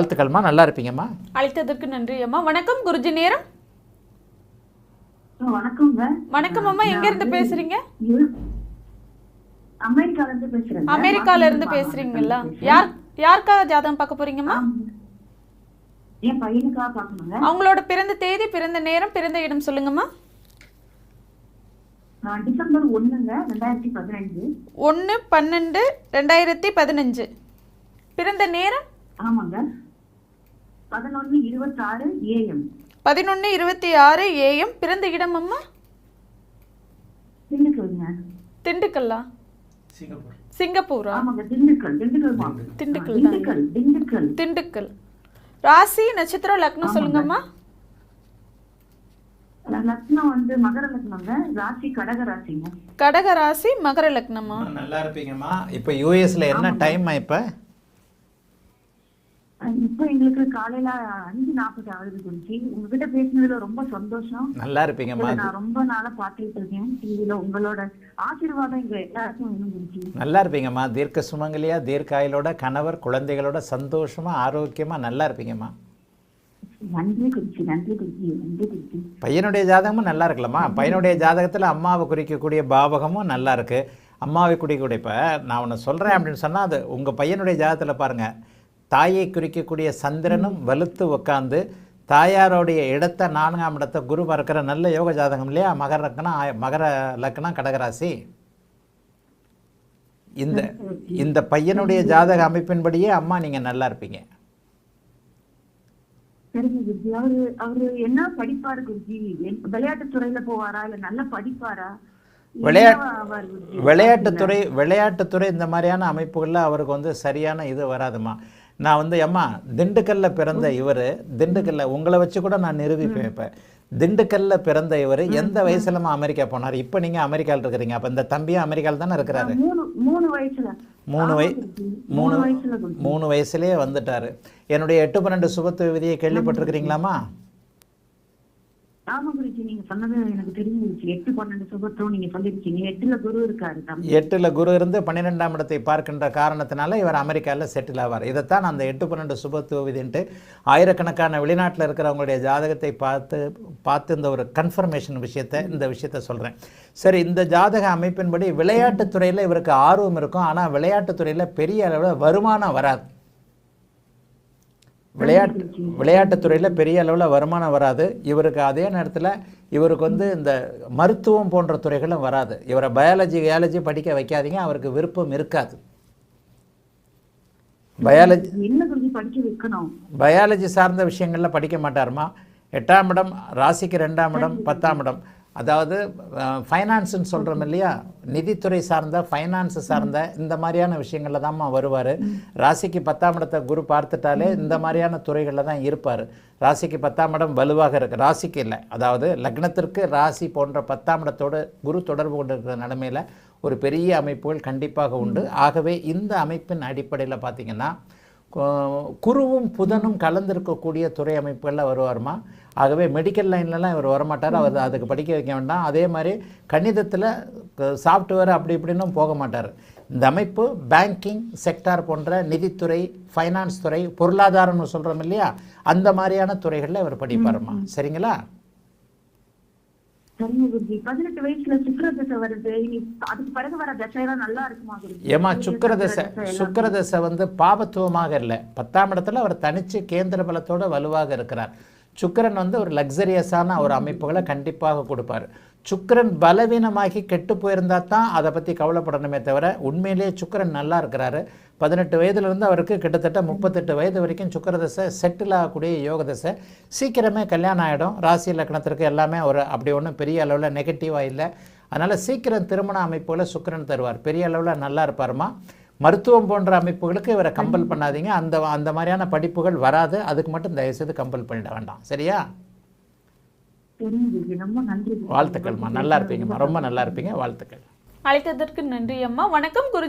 வாழ்த்துக்கள்மா நல்லா இருப்பீங்கம்மா. அழைத்ததற்கு நன்றி அம்மா. வணக்கம் குருஜி நேரம். வணக்கம் அம்மா. எங்க இருந்து பேசுறீங்க? அமெரிக்கால இருந்து பேசுறேங்க. அமெரிக்கால இருந்து பேசுறீங்களா? யார் யாருக்கா ஜாதகம் பார்க்க போறீங்கம்மா? அவங்களோட பிறந்த தேதி பிறந்த நேரம் பிறந்த இடம் சொல்லுங்கம்மா. நான் டிசம்பர் ஒண்ணுங்க ரெண்டாயிரத்தி பதினஞ்சு. ஒன்று பன்னெண்டு ரெண்டாயிரத்தி பதினஞ்சு. பிறந்த நேரம்? ஆமாங்க. பதினொன்னு ஏஎம். பதினொன்று இருபத்தி ஆறு ஏஎம். பிறந்த இடம் அம்மா? திண்டுக்கல்ங்க திண்டுக்கல்லா? சிங்கப்பூரா. ஆமாங்க திண்டுக்கல் திண்டுக்கல் திண்டுக்கல். திண்டுக்கல் திண்டுக்கல் திண்டுக்கல். ராசி நட்சத்திரம் லக்னம் சொல்லுங்கம்மா. லக்னம் வந்து மகர லக்னங்க ராசி கடக ராசிங்க. கடக ராசி மகர லக்னமா? நல்லா இருப்பீங்கம்மா. இப்போ யூஎஸ்ல என்ன டைம் இப்போ? இப்போ எங்களுக்கு காலையில அஞ்சு நாற்பது ஆகுது குறிச்சி உங்ககிட்ட பேசினதுல ரொம்ப சந்தோஷம். நல்லா இருப்பீங்கம்மா. நான் ரொம்ப நாளா பாத்துட்டு இருக்கேன். டிவில உங்களோட ஆசீர்வாதம் எங்க எல்லாருக்கும் நல்லா இருப்பீங்கம்மா. தீர்க்க சுமங்கலியா தீர்க்காயலோட கணவர் குழந்தைகளோட சந்தோஷமா ஆரோக்கியமா நல்லா இருப்பீங்கம்மா. நன்றி நன்றி நன்றி பையனுடைய ஜாதகமும் நல்லா இருக்கலாமா பையனுடைய ஜாதகத்தில் அம்மாவை குறிக்கக்கூடிய பாவகமும் நல்லா இருக்கு. அம்மாவை குறிக்கக்கூடிய இப்போ நான் ஒன்று சொல்கிறேன் அப்படின்னு சொன்னால் அது உங்கள் பையனுடைய ஜாதகத்தில் பாருங்க. தாயை குறிக்கக்கூடிய சந்திரனும் வலுத்து உட்காந்து தாயாரோடைய இடத்த நான்காம் இடத்த குரு பார்க்கிற நல்ல யோக ஜாதகம் இல்லையா? மகர லக்னம் ஆய- மகர லக்னம் கடகராசி. இந்த இந்த பையனுடைய ஜாதக அமைப்பின்படியே அம்மா நீங்கள் நல்லா இருப்பீங்க. என்ன படிப்பாரு குருஜி? என்- விளையாட்டுத் துறையில போவாரா? இல்ல நல்லா படிப்பாரா? விளையாட்டு குருஜி? விளையாட்டுத்துறை விளையாட்டுத்துறை இந்த மாதிரியான அமைப்புகளில் அவருக்கு வந்து சரியான இது வராதுமா நான் வந்து அம்மா திண்டுக்கல்ல பிறந்த இவர் திண்டுக்கல்ல உங்களை வச்சு கூட நான் நிரூபிப்பேன் இப்போ. திண்டுக்கல்ல பிறந்த இவர் எந்த வயசுலமா அமெரிக்கா போனார்? இப்போ நீங்கள் அமெரிக்காவில் இருக்கிறீங்க. அப்போ இந்த தம்பியும் அமெரிக்காவில் தானே இருக்கிறாரு? மூணு வயசுல. மூணு வய. மூணு மூணு வயசுலேயே வந்துட்டாரு. என்னுடைய எட்டு பன்னெண்டு சுபத்துவ விதியை கேள்விப்பட்டிருக்கிறீங்களாம்மா? ஆமா குருஜி நீங்க சொன்னது எனக்கு தெரிஞ்சிருச்சு. எட்டு பன்னெண்டு சுபத்துவம் நீங்க சொல்லிருக்கீங்க. எட்டுல குரு இருக்காரு தம்பி. எட்டில் குரு இருந்து பன்னிரெண்டாம் இடத்தை பார்க்கின்ற காரணத்தினால இவர் அமெரிக்காவில் செட்டில் ஆவார். இதைத்தான் அந்த எட்டு பன்னெண்டு சுபத்துவ விதின்ட்டு ஆயிரக்கணக்கான வெளிநாட்டில் இருக்கிறவங்களுடைய ஜாதகத்தை பார்த்து பார்த்து இந்த ஒரு கன்ஃபர்மேஷன் விஷயத்தை இந்த விஷயத்தை சொல்கிறேன் சரி இந்த ஜாதக அமைப்பின்படி விளையாட்டுத்துறையில் இவருக்கு ஆர்வம் இருக்கும். ஆனால் விளையாட்டுத்துறையில் பெரிய அளவில் வருமானம் வராது. விளையாட்டு விளையாட்டுத் துறையில் பெரிய அளவில் வருமானம் வராது. இவருக்கு அதே நேரத்தில் இவருக்கு வந்து இந்த மருத்துவம் போன்ற துறைகளும் வராது. இவரை பயாலஜி கியாலஜி படிக்க வைக்காதீங்க. அவருக்கு விருப்பம் இருக்காது. பயாலஜி பயாலஜி சார்ந்த விஷயங்களில் படிக்க மாட்டாருமா? எட்டாம் இடம் ராசிக்கு ரெண்டாம் இடம் பத்தாம் இடம். அதாவது ஃபைனான்ஸுன்னு சொல்கிறோம் இல்லையா? நிதித்துறை சார்ந்த ஃபைனான்ஸு சார்ந்த இந்த மாதிரியான விஷயங்களில் தான் வருவார். ராசிக்கு பத்தாம் இடத்தை குரு பார்த்துட்டாலே இந்த மாதிரியான துறைகளில் தான் இருப்பார். ராசிக்கு பத்தாம் இடம் வலுவாக இருக்கு. ராசிக்கு இல்லை. அதாவது லக்னத்திற்கு ராசி போன்ற பத்தாம் இடத்தோடு குரு தொடர்பு கொண்டிருக்கிற நிலைமையில் ஒரு பெரிய அமைப்புகள் கண்டிப்பாக உண்டு. ஆகவே இந்த அமைப்பின் அடிப்படையில் பார்த்தீங்கன்னா குருவும் புதனும் கலந்திருக்கக்கூடிய துறை அமைப்புகளில் வருவாருமா? ஆகவே மெடிக்கல் லைன்லலாம் இவர் வரமாட்டார். அவர் அதுக்கு படிக்க வைக்க வேண்டாம். அதே மாதிரி கணிதத்தில் சாஃப்ட்வேர் அப்படி இப்படின்னும் போக மாட்டார். இந்த அமைப்பு பேங்கிங் செக்டார் போன்ற நிதித்துறை ஃபைனான்ஸ் துறை பொருளாதாரம்னு சொல்கிறோம் இல்லையா? அந்த மாதிரியான துறைகளில் இவர் படிப்பாருமா? சரிங்களா? ஏமா சுக்கரதசை சுக்கரதசை வந்து பாபத்துவமாக இல்லை. பத்தாம் இடத்துல அவர் தனிச்சு கேந்திர பலத்தோட வலுவாக இருக்கிறார். சுக்கிரன் வந்து ஒரு லக்ஸரியஸான ஒரு அமைப்புகளை கண்டிப்பாக கொடுப்பார். சுக்கிரன் பலவீனமாகி கெட்டு போயிருந்தா தான் அதை பற்றி கவலைப்படணுமே தவிர உண்மையிலேயே சுக்கிரன் நல்லா இருக்கிறாரு. பதினெட்டு வயதுலேருந்து அவருக்கு கிட்டத்தட்ட முப்பத்தெட்டு வயது வரைக்கும் சுக்கிரதசை செட்டில் ஆகக்கூடிய யோக தசை. சீக்கிரமே கல்யாணம் ஆகிடும் ராசி லக்னத்திற்கு எல்லாமே ஒரு அப்படி ஒன்றும் பெரிய அளவில் நெகட்டிவாக இல்லை. அதனால் சீக்கிரம் திருமண அமைப்புகளை சுக்கிரன் தருவார். பெரிய அளவில் நல்லா இருப்பாருமா? மருத்துவம் போன்ற அமைப்புகளுக்கு இவரை கம்பல் பண்ணாதீங்க. அந்த அந்த மாதிரியான படிப்புகள் வராது. அதுக்கு மட்டும் தயவுசெய்து கம்பல் பண்ணிட வேண்டாம். சரியா. வாழ்த்துக்கள்மா. நல்லா இருப்பீங்கம்மா. ரொம்ப நல்லா இருப்பீங்க. வாழ்த்துக்கள். அழைத்ததற்கு நன்றி அம்மா. வணக்கம் குருஜி.